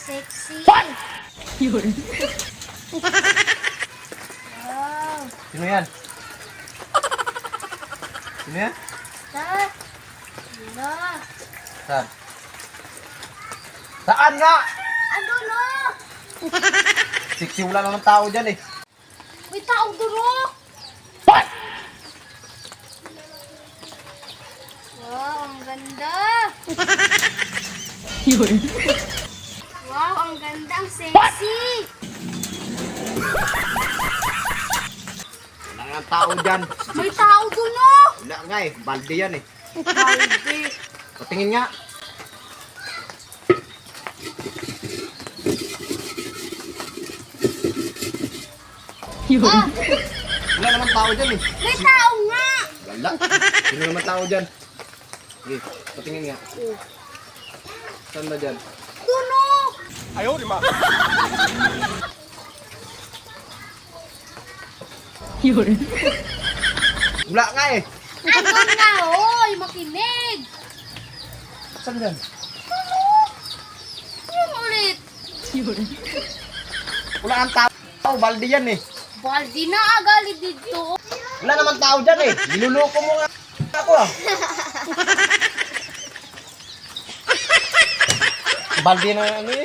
Sexy. Yun. Wow. Sino yan? Sino yan? Ta. Wala. Saan? Saan nga? Ano no? Siksi wala naman tao dyan eh. May taong duro. Wow, ang ganda. Yun. Wow, ang sexy. Wala nga tao dyan. May tao doon oh. Wala nga eh. Balde yan eh. Balde. Patingin nga. Yun. Ah, Wala naman tao dyan eh. may tao nga. Wala. Sino naman tao dyan? Sige, patingin nga. Saan ba dyan? Doon oh. Yun. Wala nga eh. Andun oh. Yung makinig. Saan dyan? Yung ulit. Yun. Wala ang tao. Balde yan eh. Baldi na agali dito. Wala naman tao dyan eh. Niluloko mo nga ako ah. Balde na ano eh.